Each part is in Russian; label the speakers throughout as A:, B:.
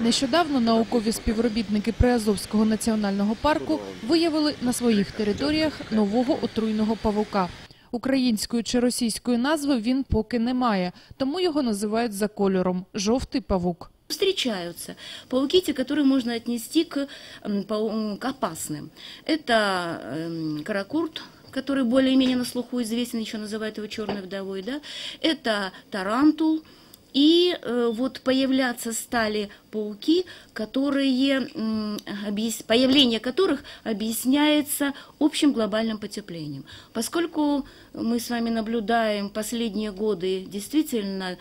A: Нещодавно наукові співробітники Приазовського національного парку виявили на своїх територіях нового отруйного павука. Української чи російської назви він поки не має, тому його називають за кольором – жовтий павук.
B: Встречаются пауки, те, которые можно отнести к, м, пау- м, к опасным. Это эм, каракурт, который более-менее на слуху известен, еще называют его черной вдовой, да? Это тарантул, и э, вот появляться стали пауки, которые, появление которых объясняется общим глобальным потеплением. Поскольку мы с вами наблюдаем последние годы действительно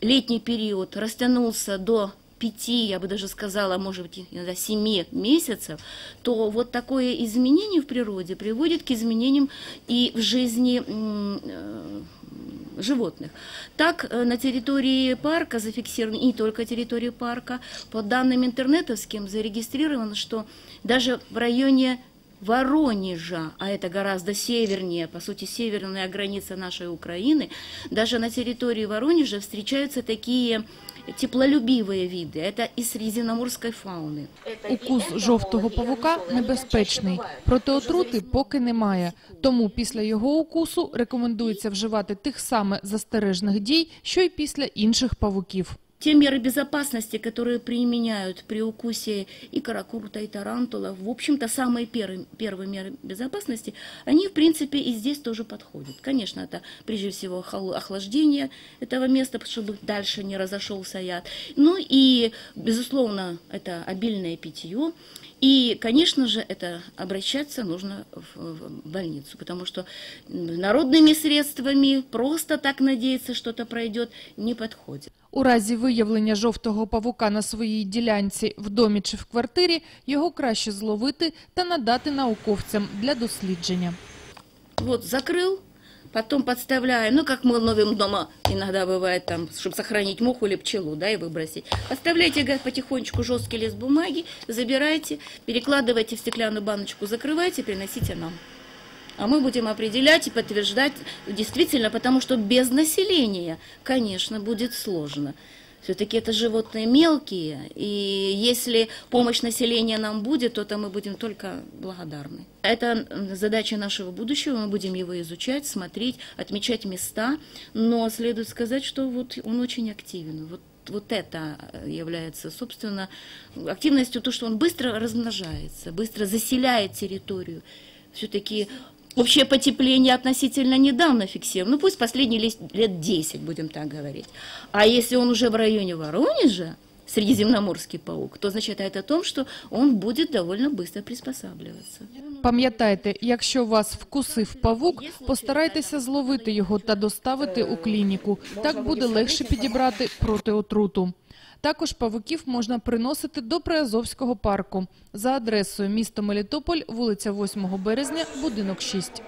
B: летний период растянулся до пяти, я бы даже сказала, может быть, иногда семи месяцев, то вот такое изменение в природе приводит к изменениям и в жизни э, животных. Так, э, на территории парка зафиксировано, и не только территории парка, по данным интернетовским зарегистрировано, что даже в районе Воронежа, а это гораздо севернее, по сути, северная граница нашей Украины, даже на территории Воронежа встречаются такие теплолюбивые виды. Это из средиземноморской фауны.
A: Укус жовтого павука небезпечний, проте отрути поки немає. Тому після його укусу рекомендується вживати тих саме застережних дій, що й після інших павуків.
B: Те меры безопасности, которые применяют при укусе и каракурта, и тарантула, в общем-то, самые первые, первые меры безопасности, они, в принципе, и здесь тоже подходят. Конечно, это прежде всего охлаждение этого места, чтобы дальше не разошелся яд. Ну и, безусловно, это обильное питье. И, конечно же, это обращаться нужно в больницу, потому что народными средствами просто так надеяться, что-то пройдет, не подходит.
A: У разі виявлення жовтого павука на своїй ділянці в домі чи в квартирі, його краще зловити та надати науковцям для дослідження.
B: Вот, закрыл, потом подставляем, ну, как мы ловим дома, иногда бывает там, чтобы сохранить муху или пчелу, да, и выбросить. Подставляйте говорят, потихонечку жесткий лист бумаги, забирайте, перекладывайте в стеклянную баночку, закрывайте, приносите нам. А мы будем определять и подтверждать действительно, потому что без населения, конечно, будет сложно. Все-таки это животные мелкие, и если помощь населения нам будет, то, то мы будем только благодарны. Это задача нашего будущего, мы будем его изучать, смотреть, отмечать места, но следует сказать, что вот он очень активен. Вот вот это является, собственно, активностью, то, что он быстро размножается, быстро заселяет территорию. Все-таки общее потепление относительно недавно фиксировано. Ну, пусть последние лет 10, будем так говорить. А если он уже в районе Воронежа, средиземноморский паук, то значит это о том, что он будет довольно быстро приспосабливаться.
A: Пам'ятайте, якщо вас вкусив павук, постарайтеся зловити його та доставити у клініку. Так буде легше підібрати протиотруту. Також павуків можна приносити до Приазовського парку за адресою місто Мелітополь, вулиця 8 березня, будинок 6.